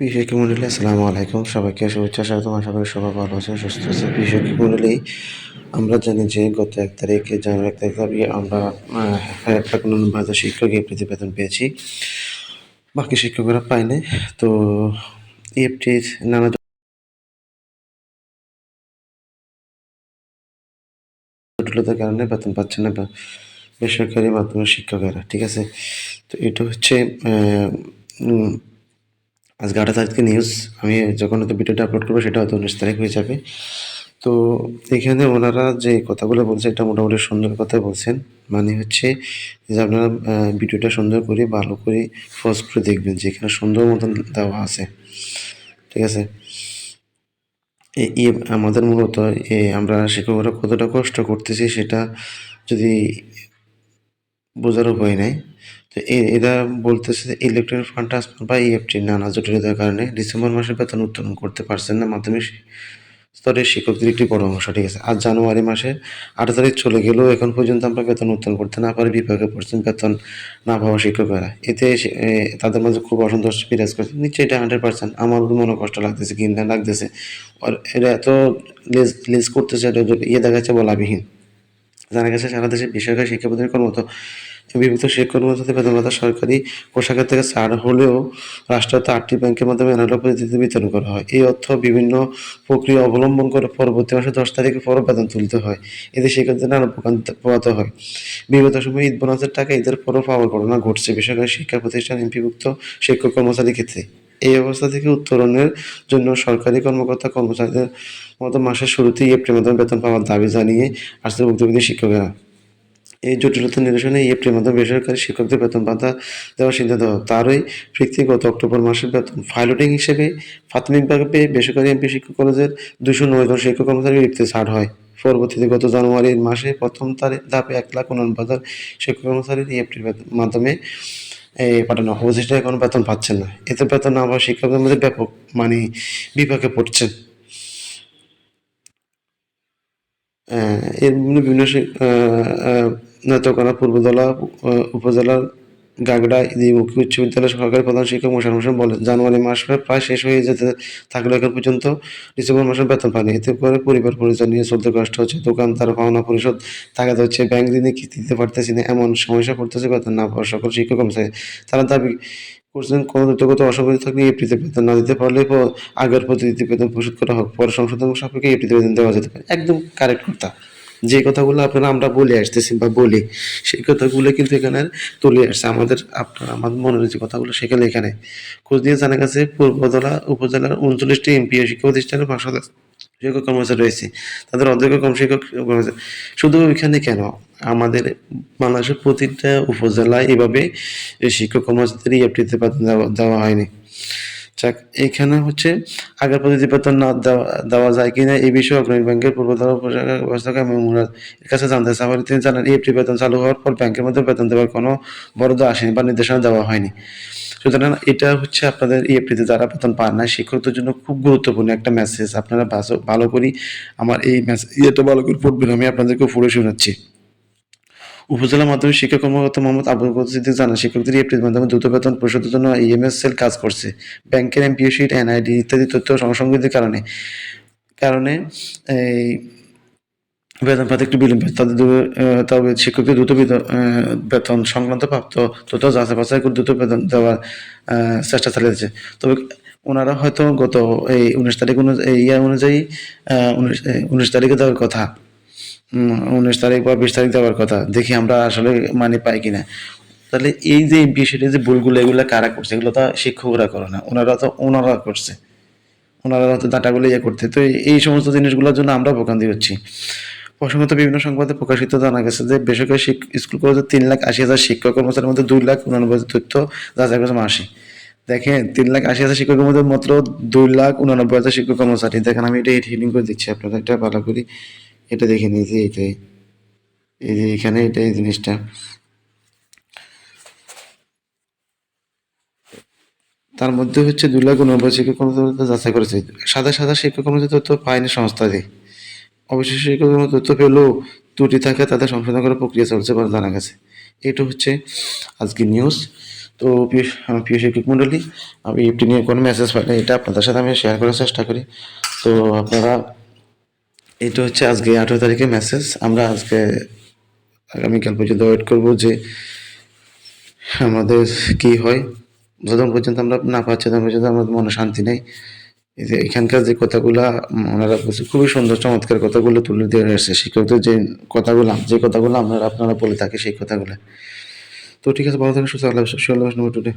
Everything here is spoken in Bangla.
কৃষক মন্ডলী, আসসালামু আলাইকুম। সবাইকে শুভেচ্ছা স্বাগতম আশা করি সবাই ভালো আছে সুস্থ আছে কৃষক মন্ডলী, আমরা জানি যে গত এক তারিখে, জানুয়ারি এক তারিখ আমরা একটা কোনো বাজার শিক্ষক এফটিতে বেতন পেয়েছি। বাকি শিক্ষকরা পায়নি। তো এফটির নানা জটিলতার কারণে বেতন পাচ্ছে না বেসরকারি মাধ্যমিক শিক্ষকেরা, ঠিক আছে? তো এটা হচ্ছে আজকে আঠাশ তারিখে নিউজ আমি যখন হয়তো ভিডিওটা আপলোড করব, সেটা হয়তো উনিশ তারিখ হয়ে যাবে। তো এখানে ওনারা যে কথাগুলো বলছে, এটা মোটামুটি সুন্দর কথাই বলছেন। মানে হচ্ছে যে আপনারা ভিডিওটা সুন্দর করে, ভালো করে ফোজ করে দেখবেন যে এখানে সুন্দর মতন দেওয়া আছে। ঠিক আছে? আমাদের মূলত আমরা শিক্ষকরা কতটা কষ্ট করতেছি, সেটা যদি বোঝার উপায় নাই। এরা বলতেছে ইলেকট্রনিক ফান্ড ট্রান্সফার বা ইএফটি নানা জটিলতার কারণে ডিসেম্বর মাসে বেতন উত্তোলন করতে পারছেন না মাধ্যমিক স্তরের শিক্ষকদের একটি বড় অংশ, ঠিক আছে। আর জানুয়ারি মাসে আট তারিখ চলে গেলেও এখন পর্যন্ত আমরা বেতন উত্তোলন করতে না পারি, বিভাগে পড়ছেন বেতন না পাওয়া শিক্ষকেরা। এতে তাদের মাঝে খুব অসন্তোষ বিরাজ করছে। নিশ্চয়ই এটা হান্ড্রেড পার্সেন্ট আমার মনে কষ্ট লাগতেছে কিনা লাগতেছে। আর এরা এত লেজ লেজ করতেছে এটা ইয়ে দেখাচ্ছে বলাবিহীন। জানা গেছে সারা দেশে বেসরকারি শিক্ষা প্রতিষ্ঠানের কর্মরত বিভক্ত শিক্ষক কর্মচারীদের বেতন ভাতা সরকারি কোষাগার থেকে ছাড় হলেও রাষ্ট্রায়ত্ত আটটি ব্যাংকের মাধ্যমে এনারোল পদ্ধতিতে বিতরণ করা হয়। এই অর্থ বিভিন্ন প্রক্রিয়া অবলম্বন করে পরবর্তী মাসে দশ তারিখে পরও বেতন তুলতে হয়। এতে শিক্ষকদের নানা পোহাতে হয়। বিগত সময়ে ঈদ বোনাসের টাকা ঈদের পরও পাওয়ার ঘটনা ঘটছে বেসরকারি শিক্ষা প্রতিষ্ঠান এমপিভুক্ত শিক্ষক কর্মচারীর ক্ষেত্রে। এই অবস্থা থেকে উত্তরণের জন্য সরকারি কর্মকর্তা কর্মচারীদের মতো মাসের শুরুতেই এপ্রিল মাধ্যমে বেতন পাওয়ার দাবি জানিয়ে আসছে ভুক্তভোগী শিক্ষকেরা। এই জটিলতা নিরসনে এই এপ্রিল মাধ্যমে বেসরকারি শিক্ষকদের বেতন ভাতা দেওয়ার সিদ্ধান্ত তারই প্রেক্ষিতে গত অক্টোবর মাসের বেতন ফাইলটিং হিসেবে প্রাথমিকভাবে বেসরকারি এমপি শিক্ষক কলেজের দুশো নয় জন শিক্ষক কর্মচারী লিপ্তে ছাড় হয়। পরবর্তীতে গত জানুয়ারি মাসে প্রথম তারিখ ধাপে এক লাখ উনআনব্বই হাজার শিক্ষক কর্মচারীর এই এপ্রিল মাধ্যমে পাঠানো অবশিষ্ট এখন বেতন পাচ্ছেন না। এতে বেতন পাওয়া শিক্ষকদের মধ্যে ব্যাপক মানে বিপাকে পড়ছেন এর বিভিন্ন নেত্রকোনা পূর্বদলা উপজেলার গাগড়া ইদিমুখী উচ্চ বিদ্যালয়ের সহকারী প্রধান শিক্ষক মোশারফ হোসেন বলেন, জানুয়ারি মাস প্রায় শেষ হয়ে যেতে থাকলেও এখন পর্যন্ত ডিসেম্বর মাসের বেতন পায়নি। এতে করে পরিবার পরিজন নিয়ে চলতে কষ্ট হচ্ছে। দোকানদার পাওনা পরিশোধ টাকাতে হচ্ছে। ব্যাংক ঋণে কিস্তি দিতে পারতেছি না। এমন সমস্যা পড়তেছে বেতন না পাওয়া সকল শিক্ষক কর্মচারী। তারা দাবি করছেন, কোনো দ্রুতগত অসুবিধা থাকলে এপ্রিতে বেতন না দিতে পারলে আগের পদ্ধতিতে বেতন পরিশোধ করা হোক। পরে সংশোধন সাপেক্ষে এপ্রিতে বেতন দেওয়া যেতে পারে। একদম কারেক্ট কথা যে কথাগুলো আপনারা, আমরা বলে আসতেছি বা বলি, সেই কথাগুলো কিন্তু এখানে তুলে আসছে। আমাদের, আপনার আমাদের মনের যে কথাগুলো সেখানে এখানে। খোঁজ দিয়ে জানা গেছে পূর্বদলা উপজেলার উনচল্লিশটি এমপি শিক্ষা প্রতিষ্ঠানের পাঁচশো শিক্ষক কর্মচারী রয়েছে। তাদের অর্ধেক কম শিক্ষক শুধু ওইখানে কেন? আমাদের বাংলাদেশের প্রতিটা উপজেলায় এভাবে শিক্ষক কর্মচারীদের এফটিতে দেওয়া হয়নি। যাক, এখানে হচ্ছে আগের পদ্ধতি বেতন না দেওয়া যায় কিনা এই বিষয়ে অগ্রণী ব্যাংকের এবং মুরাদ এর কাছে জানতে চাওয়ার তিনি জানান এফটি বেতন চালু হওয়ার পর ব্যাংকের মধ্যে বেতন দেওয়ার কোনো বরাদ্দ আসেনি বা নির্দেশনা দেওয়া হয়নি। সুতরাং এটা হচ্ছে আপনাদের ইএফটিতে যারা বেতন পান না শিক্ষকদের জন্য খুব গুরুত্বপূর্ণ একটা মেসেজ আপনারা ভালো- করি আমার এই মেসেজ ইয়েটা ভালো করে পড়বেন, আমি আপনাদেরকে পড়ে শোনাচ্ছি। উপজেলা মাধ্যমিক শিক্ষা কর্মকর্তা মোহাম্মদ আবুল সিদ্দিক জানান, শিক্ষকদের এপ্রিল মাধ্যমে দ্রুত বেতন পরিশোধের জন্য ইএমএস সেল কাজ করছে। ব্যাংকের এমপিও শিট এনআইডি ইত্যাদি তথ্য সংসংগতির কারণে কারণে এই বেতন পাতে একটু বিলম্ব, তাদের তবে শিক্ষকদের দ্রুত বেতন সংক্রান্ত প্রাপ্ত তথ্য যাচাই বাছাই করে দ্রুত বেতন দেওয়ার চেষ্টা চালিয়েছে তবে ওনারা হয়তো গত এই উনিশ তারিখ অনুযায়ী ইয়া অনুযায়ী উনিশ তারিখে দেওয়ার কথা। উনিশ তারিখ বা বিশ তারিখ দেওয়ার কথা। দেখি আমরা আসলে মানে পাই কিনা। তাহলে এই যে বিষয়টা যে ভুলগুলো এগুলো কারা করছে, এগুলো তো শিক্ষকরা করে না। ওনারা তো, ওনারা করছে। ওনারা হয়তো ডাটাগুলো ইয়ে করতে তো এই- সমস্ত জিনিসগুলোর জন্য আমরা ভোগান্তি হচ্ছি। প্রসঙ্গত বিভিন্ন সংবাদে প্রকাশিত জানা গেছে যে বেসরকারি স্কুল কলেজে তিন লাখ আশি হাজার শিক্ষক কর্মচারীর মধ্যে দুই লাখ উনানব্বই তথ্য যাচাই করেছে মাসে। দেখেন, তিন লাখ আশি হাজার শিক্ষকের মধ্যে মাত্র দুই লাখ উনানব্বই হাজার শিক্ষক কর্মচারী। দেখেন, আমি এটা হিডিং করে দিচ্ছি আপনারা এটা ভালো করি। এটা দেখে নিয়েছি, এটাই। এই যে এখানে এটা এই জিনিসটা। তার মধ্যে হচ্ছে দুই লাখ উনব্বই শিক্ষক কর্মচারী যাচাই করেছে। সাদা সাদা শিক্ষক কর্মচারী তথ্য পায়নি সংস্থাটি অবশেষে শিক্ষক তথ্য পেলেও ত্রুটি থাকে তাদের সংশোধন করার প্রক্রিয়া চলছে বলে জানা গেছে। এটা হচ্ছে আজকে নিউজ তো প্রিয় শিক্ষক মণ্ডলী আমি এফটি নিয়ে কোনো মেসেজ পাইনি। এটা আপনাদের সাথে আমি শেয়ার করার চেষ্টা করি। তো আপনারা এটা হচ্ছে আজকে আঠেরো তারিখে মেসেজ আমরা আজকে আগামীকাল পর্যন্ত ওয়েট করব যে আমাদের কি হয়। যতক্ষণ পর্যন্ত আমরা না পাচ্ছি, ততক্ষণ পর্যন্ত আমাদের মনে শান্তি নেই। যে এখানকার যে কথাগুলো, ওনারা বলছে, খুবই সুন্দর, চমৎকার কথাগুলো তুলে দিয়ে এসেছে। শিক্ষকদের যে কথাগুলো যে কথাগুলো আমরা আপনারা বলে থাকি, সেই কথাগুলো। তো ঠিক আছে, ভালো থাকেন, সুস্থ আল্লাহ আল্লাহ টুডে